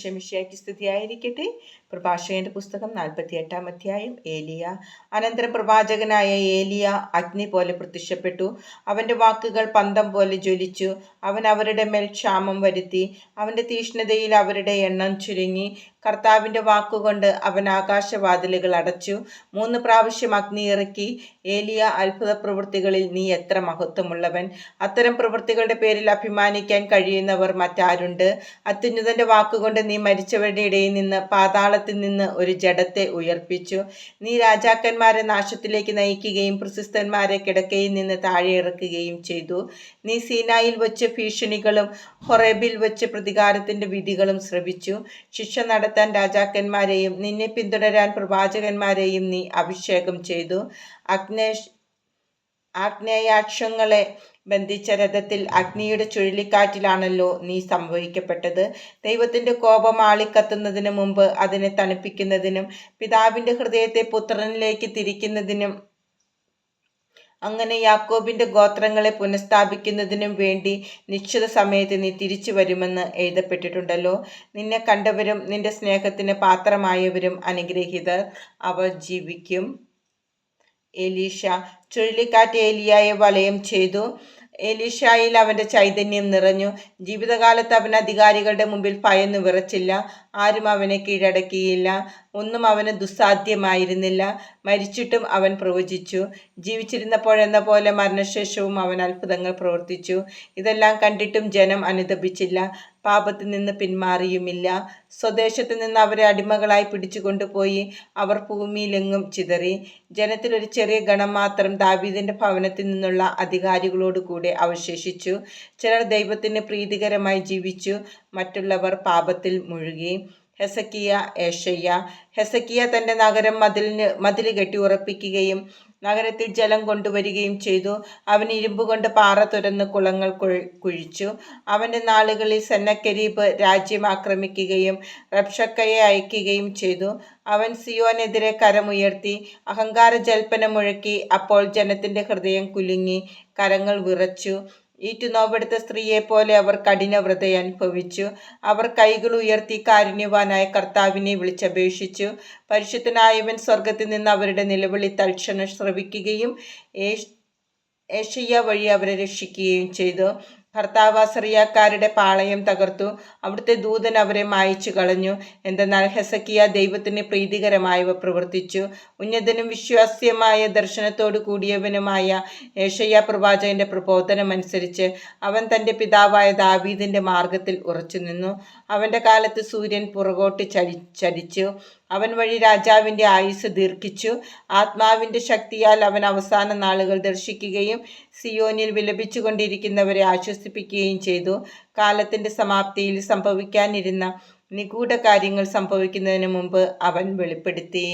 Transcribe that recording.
ക്ഷമിഷ്യാക്കി സ്തുതിയായിരിക്കട്ടെ. പ്രഭാഷകന്റെ പുസ്തകം നാൽപ്പത്തി എട്ടാം അധ്യായം ഏലിയ. അനന്തര പ്രവാചകനായ ഏലിയ അഗ്നി പോലെ പ്രത്യക്ഷപ്പെട്ടു. അവന്റെ വാക്കുകൾ പന്തം പോലെ ജ്വലിച്ചു. അവൻ അവരുടെ മേൽ ക്ഷാമം വരുത്തി. അവന്റെ തീഷ്ണതയിൽ അവരുടെ എണ്ണം ചുരുങ്ങി. കർത്താവിന്റെ വാക്കുകൊണ്ട് അവൻ ആകാശവാതിലുകൾ അടച്ചു. മൂന്ന് പ്രാവശ്യം അഗ്നി ഇറക്കി. ഏലിയ അത്ഭുത പ്രവൃത്തികളിൽ നീ എത്ര മഹത്വമുള്ളവൻ. അത്തരം പ്രവൃത്തികളുടെ പേരിൽ അഭിമാനിക്കാൻ കഴിയുന്നവർ മറ്റാരുണ്ട്? അത്യുന്നതന്റെ വാക്കുകൊണ്ട് നീ മരിച്ചവരുടെ ഇടയിൽ നിന്ന് പാതാളത്തിൽ നിന്ന് ഒരു ജഡത്തെ ഉയർപ്പിച്ചു. നീ രാജാക്കന്മാരെ നാശത്തിലേക്ക് നയിക്കുകയും പ്രശസ്തന്മാരെ കിടക്കയിൽ നിന്ന് താഴെ ഇറക്കുകയും ചെയ്തു. നീ സീനായിൽ വെച്ച് ഭീഷണികളും ഹൊറേബിൽ വെച്ച് പ്രതികാരത്തിന്റെ വിധികളും ശ്രവിച്ചു. ശിക്ഷ നടത്താൻ രാജാക്കന്മാരെയും നിന്നെ പിന്തുടരാൻ പ്രവാചകന്മാരെയും നീ അഭിഷേകം ചെയ്തു. അഗ്നേഷ് ആഗ്നേയാക്ഷങ്ങളെ ബന്ധിച്ച രഥത്തിൽ അഗ്നിയുടെ ചുഴലിക്കാറ്റിലാണല്ലോ നീ സംഭവിക്കപ്പെട്ടത്. ദൈവത്തിന്റെ കോപം ആളിക്കത്തുന്നതിന് മുമ്പ് അതിനെ തണുപ്പിക്കുന്നതിനും പിതാവിന്റെ ഹൃദയത്തെ പുത്രനിലേക്ക് തിരിക്കുന്നതിനും അങ്ങനെ യാക്കോബിന്റെ ഗോത്രങ്ങളെ പുനഃസ്ഥാപിക്കുന്നതിനും വേണ്ടി നിശ്ചിത സമയത്ത് നീ തിരിച്ചു വരുമെന്ന് എഴുതപ്പെട്ടിട്ടുണ്ടല്ലോ. നിന്നെ കണ്ടവരും നിന്റെ സ്നേഹത്തിന് പാത്രമായവരും അനുഗ്രഹീതർ. അവർ ജീവിക്കും. എലീഷ ചുഴലിക്കാറ്റ് ഏലിയായെ വലയം ചെയ്തു. എലീഷായിൽ അവന്റെ ചൈതന്യം നിറഞ്ഞു. ജീവിതകാലത്ത് അവൻ അധികാരികളുടെ മുമ്പിൽ ഭയന്നു വിറച്ചില്ല. ആരും അവനെ കീഴടക്കിയില്ല. ഒന്നും അവന് ദുസ്സാധ്യമായിരുന്നില്ല. മരിച്ചിട്ടും അവൻ പ്രവചിച്ചു. ജീവിച്ചിരുന്നപ്പോഴെന്ന പോലെ മരണശേഷവും അവൻ അത്ഭുതങ്ങൾ പ്രവർത്തിച്ചു. ഇതെല്ലാം കണ്ടിട്ടും ജനം അനുദപിച്ചില്ല. പാപത്തിൽ നിന്ന് പിന്മാറിയുമില്ല. സ്വദേശത്ത് നിന്ന് അവരെ അടിമകളായി പിടിച്ചുകൊണ്ടുപോയി അവർ ഭൂമിയിലെങ്ങും ചിതറി. ജനത്തിൽ ഒരു ചെറിയ ഗണം മാത്രം ദാവീദിന്റെ ഭവനത്തിൽ നിന്നുള്ള അധികാരികളോട് കൂടെ അവശേഷിച്ചു. ചിലർ ദൈവത്തിന് പ്രീതികരമായി ജീവിച്ചു. മറ്റുള്ളവർ പാപത്തിൽ മുഴുകി. ഹെസക്കിയ ഏഷയ്യ ഹെസക്കിയ തന്റെ നഗരം മതിലിന് മതിൽ കെട്ടി ഉറപ്പിക്കുകയും നഗരത്തിൽ ജലം കൊണ്ടുവരികയും ചെയ്തു. അവൻ ഇരുമ്പ് കൊണ്ട് പാറ തുരന്ന് കുളങ്ങൾ കുഴിച്ചു. അവന്റെ നാളുകളിൽ സെന്നക്കരീബ് രാജ്യം ആക്രമിക്കുകയും റബ്ഷക്കയെ അയക്കുകയും ചെയ്തു. അവൻ സിയോനെതിരെ കരമുയർത്തി അഹങ്കാര ജൽപ്പന മുഴക്കി അപ്പോൾ ജനത്തിന്റെ ഹൃദയം കുലുങ്ങി കരങ്ങൾ വിറച്ചു. ഈറ്റുനോവെടുത്ത സ്ത്രീയെപ്പോലെ അവർ കഠിനവ്രത അനുഭവിച്ചു. അവർ കൈകൾ ഉയർത്തി കാരുണ്യവാനായ കർത്താവിനെ വിളിച്ചപേക്ഷിച്ചു. പരിശുദ്ധനായവൻ സ്വർഗത്തിൽ നിന്ന് അവരുടെ നിലവിളി തൽക്ഷണം ശ്രവിക്കുകയും ഏഷ്യ വഴി അവരെ രക്ഷിക്കുകയും ചെയ്തു. ഭർത്താവ് അസറിയാക്കാരുടെ പാളയം തകർത്തു. അവിടുത്തെ ദൂതൻ അവരെ മായച്ചു കളഞ്ഞു. എന്തെന്നാൽ ഹെസക്കിയ ദൈവത്തിന് പ്രീതികരമായവ പ്രവർത്തിച്ചു. ഉന്നതനും വിശ്വാസ്യമായ ദർശനത്തോടു കൂടിയവനുമായ ഏഷയ്യ പ്രവാചകന്റെ പ്രബോധനമനുസരിച്ച് അവൻ തന്റെ പിതാവായ ദാവീദിന്റെ മാർഗത്തിൽ ഉറച്ചു നിന്നു അവന്റെ കാലത്ത് സൂര്യൻ പുറകോട്ട് ചലി ചലിച്ചു. അവൻ വഴി രാജാവിന്റെ ആയുസ് ദീർഘിച്ചു. ആത്മാവിന്റെ ശക്തിയാൽ അവൻ അവസാന നാളുകൾ ദർശിക്കുകയും സിയോനിൽ വിലപിച്ചുകൊണ്ടിരിക്കുന്നവരെ ആശ്വസിപ്പിക്കുകയും ചെയ്തു. കാലത്തിന്റെ സമാപ്തിയിൽ സംഭവിക്കാനിരുന്ന നിഗൂഢ കാര്യങ്ങൾ സംഭവിക്കുന്നതിന് മുമ്പ് അവൻ വെളിപ്പെടുത്തി.